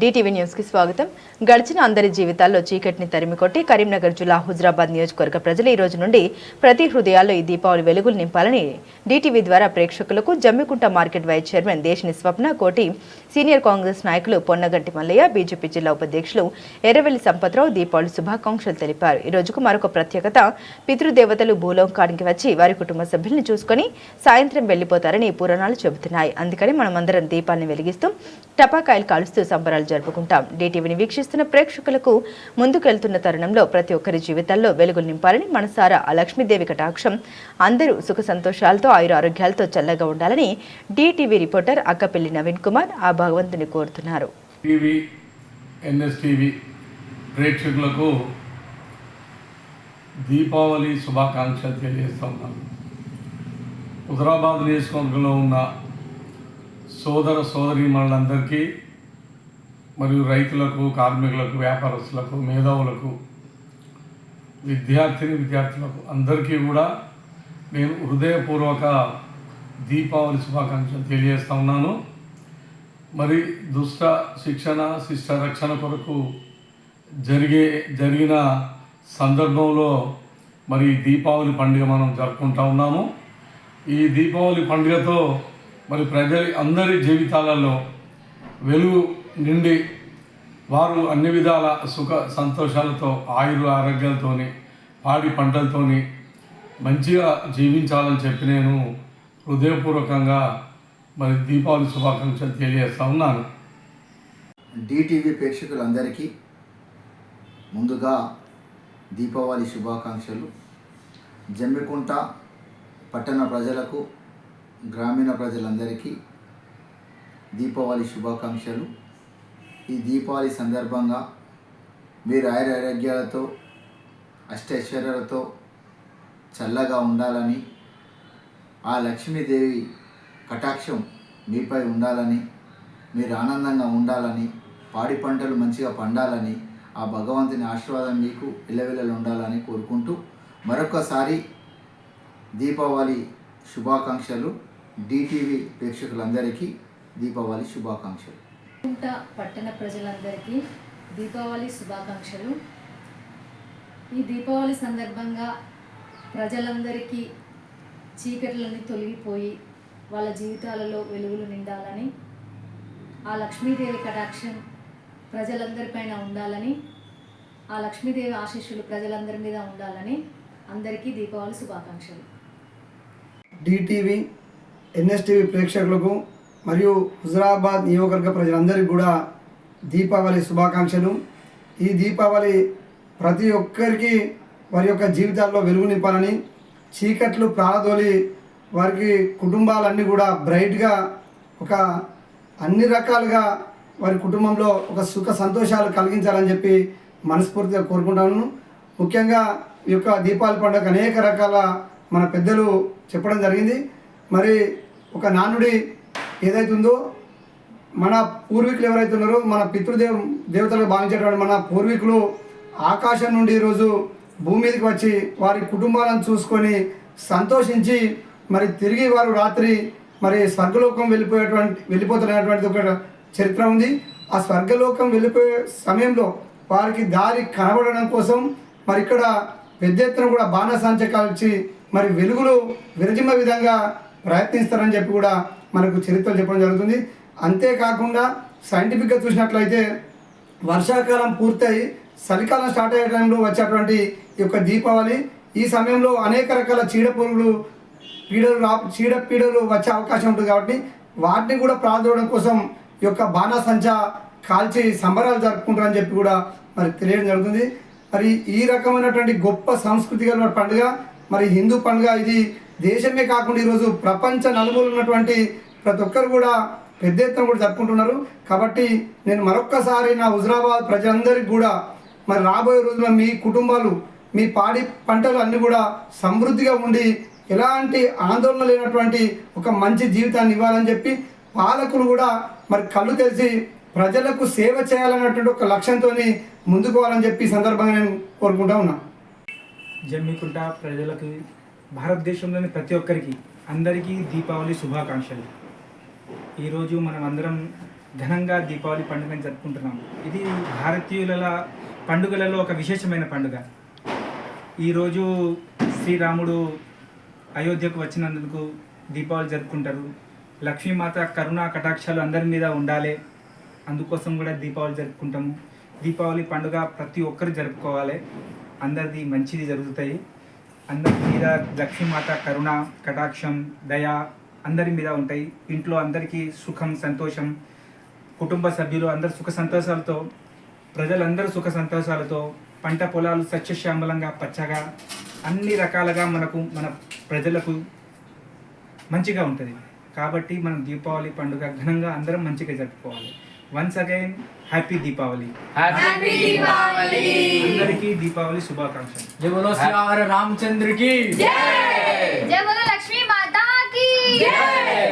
DTV న్యూస్కి స్వాగతం. గడిచిన అందరి జీవితాల్లో చీకటిని తరిమికొట్టి కరీంనగర్ జిల్లా హుజరాబాద్ నియోజకవర్గ ప్రజలు ఈ రోజు నుండి ప్రతి హృదయాల్లో ఈ దీపావళి వెలుగులు నింపాలని డిటీవీ ద్వారా ప్రేక్షకులకు Jammikunta market vice chairman Desini Swapna కోటి సీనియర్ కాంగ్రెస్ నాయకులు పొన్నగంటి మల్లయ్య బీజేపీ జిల్లా ఉపాధ్యక్షులు ఎర్రవెల్లి సంపత్రావు దీపావళి శుభాకాంక్షలు తెలిపారు. ఈ రోజుకు మరొక ప్రత్యేకత పితృదేవతలు భూలోకానికి వచ్చి వారి కుటుంబ సభ్యుల్ని చూసుకొని సాయంత్రం వెళ్ళిపోతారని పురాణాలు చెబుతున్నాయి. అందుకని మనమందరం దీపాలను వెలిగిస్తూ టపాకాయలు కాలుస్తూ సంబరాలు జరుపుకుంటాం. డిటీవీని వీక్షిస్తున్న ప్రేక్షకులకు ముందుకెళ్తున్న తరుణంలో ప్రతి ఒక్కరి జీవితాల్లో వెలుగులు నింపాలని మనసారా ఆ లక్ష్మీదేవి కటాక్షం అందరూ సుఖ సంతోషాలతో ఆయుర ఆరోగ్యాలతో చల్లగా ఉండాలని డిటీవీ రిపోర్టర్ అక్కపెల్లి నవీన్ కుమార్ ఆ భగవంతుని కోరుతున్నారు. ప్రేక్షకులకు దీపావళి శుభాకాంక్షలు తెలియజేస్తా ఉన్నాను. హుదరాబాద్ నియోజకవర్గంలో ఉన్న సోదర సోదరి మనందరికీ మరియు రైతులకు కార్మికులకు వ్యాపారస్తులకు మేధావులకు విద్యార్థిని విద్యార్థులకు అందరికీ కూడా నేను హృదయపూర్వక దీపావళి శుభాకాంక్షలు తెలియజేస్తా ఉన్నాను. మరి దుష్ట శిక్షణ శిష్ట రక్షణ కొరకు జరిగే జరిగిన సందర్భంలో మరి దీపావళి పండుగ మనం జరుపుకుంటా ఉన్నాము. ఈ దీపావళి పండుగతో మరి ప్రజల అందరి జీవితాలలో వెలుగు నిండి వారు అన్ని విధాల సుఖ సంతోషాలతో ఆయుర ఆరోగ్యాలతోని పాడి పంటలతోని మంచిగా జీవించాలని చెప్పి నేను హృదయపూర్వకంగా మరి దీపావళి శుభాకాంక్షలు తెలియజేస్తా ఉన్నాను. డిటీవీ ప్రేక్షకులందరికీ ముందుగా దీపావళి శుభాకాంక్షలు. జమ్మికుంట పట్టణ ప్రజలకు గ్రామీణ ప్రజలందరికీ దీపావళి శుభాకాంక్షలు. ఈ దీపావళి సందర్భంగా మీరు ఆయురారోగ్యాలతో అష్టైశ్వర్యాలతో చల్లగా ఉండాలని ఆ లక్ష్మీదేవి కటాక్షం మీపై ఉండాలని మీరు ఆనందంగా ఉండాలని పాడి పంటలు మంచిగా పండాలని ఆ భగవంతుని ఆశీర్వాదం మీకు ఇల్లవిల్లలు ఉండాలని కోరుకుంటూ మరొకసారి దీపావళి శుభాకాంక్షలు. డిటీవీ ప్రేక్షకులందరికీ దీపావళి శుభాకాంక్షలు. కుంట పట్టణ ప్రజలందరికీ దీపావళి శుభాకాంక్షలు. ఈ దీపావళి సందర్భంగా ప్రజలందరికీ చీకట్లన్నీ తొలగిపోయి వాళ్ళ జీవితాలలో వెలుగులు నిండాలని ఆ లక్ష్మీదేవి కటాక్షం ప్రజలందరిపైన ఉండాలని ఆ లక్ష్మీదేవి ఆశీస్సులు ప్రజలందరి మీద ఉండాలని అందరికీ దీపావళి శుభాకాంక్షలు. డిటీవీ ఎన్ఎస్టీవీ ప్రేక్షకులకు మరియు హుజరాబాద్ నియోజకవర్గ ప్రజలందరికీ కూడా దీపావళి శుభాకాంక్షలు. ఈ దీపావళి ప్రతి ఒక్కరికి వారి యొక్క జీవితాల్లో వెలుగు నింపాలని చీకట్లు ప్రారదోలి వారికి కుటుంబాలన్నీ కూడా బ్రైట్గా ఒక అన్ని రకాలుగా వారి కుటుంబంలో ఒక సుఖ సంతోషాలు కలిగించాలని చెప్పి మనస్ఫూర్తిగా కోరుకుంటాను. ముఖ్యంగా ఈ యొక్క దీపావళి పండుగ అనేక రకాల మన పెద్దలు చెప్పడం జరిగింది. మరి ఒక నానుడి ఏదైతే ఉందో మన పూర్వీకులు ఎవరైతే ఉన్నారో మన పితృదేవ దేవతలు భావించేటువంటి మన పూర్వీకులు ఆకాశం నుండి ఈరోజు భూమి మీదకి వచ్చి వారి కుటుంబాలను చూసుకొని సంతోషించి మరి తిరిగి వారు రాత్రి మరి స్వర్గలోకం వెళ్ళిపోయేటువంటి వెళ్ళిపోతున్నటువంటి ఒక చరిత్ర ఉంది. ఆ స్వర్గలోకం వెళ్ళిపోయే సమయంలో వారికి దారి కనబడడం కోసం మరి ఇక్కడ పెద్ద ఎత్తున కూడా బాణసంచ కాల్చి మరి వెలుగులు విరజిమ్మ విధంగా ప్రయత్నిస్తారని చెప్పి కూడా మనకు చరిత్రలు చెప్పడం జరుగుతుంది. అంతేకాకుండా సైంటిఫిక్గా చూసినట్లయితే వర్షాకాలం పూర్తయి చలికాలం స్టార్ట్ అయ్యే టైంలో వచ్చేటువంటి ఈ యొక్క దీపావళి. ఈ సమయంలో అనేక రకాల చీడ పురుగులు పీడలు రా చీడ పీడలు వచ్చే అవకాశం ఉంటుంది కాబట్టి వాటిని కూడా ప్రార్థించడం కోసం ఈ యొక్క బాణాసంచ కాల్చి సంబరాలు జరుపుకుంటారని చెప్పి కూడా మరి తెలియడం జరుగుతుంది. మరి ఈ రకమైనటువంటి గొప్ప సంస్కృతి కలిగిన పండుగ మరి హిందూ పండుగ ఇది దేశమే కాకుండా ఈరోజు ప్రపంచ నలుమూలు ఉన్నటువంటి ప్రతి ఒక్కరు కూడా పెద్ద ఎత్తున కూడా జరుపుకుంటున్నారు. కాబట్టి నేను మరొక్కసారి నా హుజరాబాద్ ప్రజలందరికీ కూడా మరి రాబోయే రోజుల్లో మీ కుటుంబాలు మీ పాడి పంటలు అన్నీ కూడా సమృద్ధిగా ఉండి ఎలాంటి ఆందోళన లేనటువంటి ఒక మంచి జీవితాన్ని ఇవ్వాలని చెప్పి పాలకులు కూడా మరి కళ్ళు తెరిచి ప్రజలకు సేవ చేయాలన్నటువంటి ఒక లక్ష్యంతో ముందుకోవాలని చెప్పి సందర్భంగా నేను కోరుకుంటా ఉన్నా. జమ్మికుంట ప్రజలకు భారతదేశంలోని ప్రతి ఒక్కరికి అందరికీ దీపావళి శుభాకాంక్షలు. ఈరోజు మనం అందరం ఘనంగా దీపావళి పండుగను జరుపుకుంటున్నాం. ఇది భారతీయుల పండుగలలో ఒక విశేషమైన పండుగ. ఈరోజు శ్రీరాముడు అయోధ్యకు వచ్చినందుకు దీపావళి జరుపుకుంటారు. లక్ష్మీమాత కరుణా కటాక్షాలు అందరి మీద ఉండాలి. అందుకోసం కూడా దీపావళి జరుపుకుంటాము. దీపావళి పండుగ ప్రతి ఒక్కరు జరుపుకోవాలి. అందరిది మంచిది జరుగుతాయి. అందరి మీద లక్ష్మీమాత కరుణ కటాక్షం దయ అందరి మీద ఉంటాయి. ఇంట్లో అందరికీ సుఖం సంతోషం. కుటుంబ సభ్యులు అందరు సుఖ సంతోషాలతో ప్రజలందరూ సుఖ సంతోషాలతో పంట పొలాలు సస్యశ్యామలంగా పచ్చగా అన్ని రకాలుగా మనకు మన ప్రజలకు మంచిగా ఉంటుంది. కాబట్టి మనం దీపావళి పండుగ ఘనంగా అందరం మంచిగా జరుపుకోవాలి. Once again happy Deepavali happy Deepavali అందరికీ దీపావళి శుభాకాంక్షలు జై బోలో శ్రీ రామచంద్ర కి జై జై బోలో లక్ష్మీ మాతా కి జై